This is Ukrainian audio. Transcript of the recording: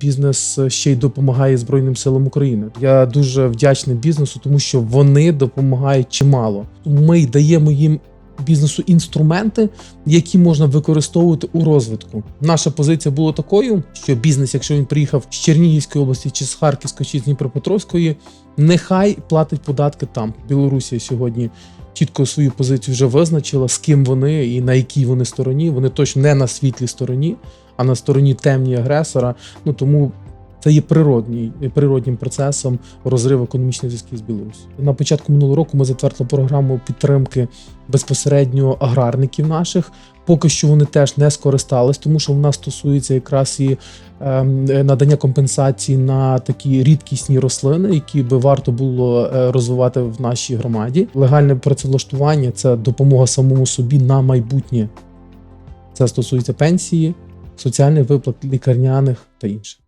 бізнес ще й допомагає Збройним силам України. Я дуже вдячний бізнесу, тому що вони допомагають чимало. Ми даємо їм бізнесу інструменти, які можна використовувати у розвитку. Наша позиція була такою, що бізнес, якщо він приїхав з Чернігівської області, чи з Харківської, чи з Дніпропетровської, нехай платить податки там. Білорусія сьогодні чітко свою позицію вже визначила, з ким вони і на якій вони стороні. Вони точно не на світлій стороні, а на стороні темній агресора. Ну тому. Це є природній, природнім процесом розриву економічних зв'язків з Білорусі. На початку минулого року ми затвердили програму підтримки безпосередньо аграрників наших. Поки що вони теж не скористались, тому що вона стосується якраз і ем, надання компенсації на такі рідкісні рослини, які би варто було е, розвивати в нашій громаді. Легальне працевлаштування це допомога самому собі на майбутнє. Це стосується пенсії, соціальних виплат, лікарняних та інше.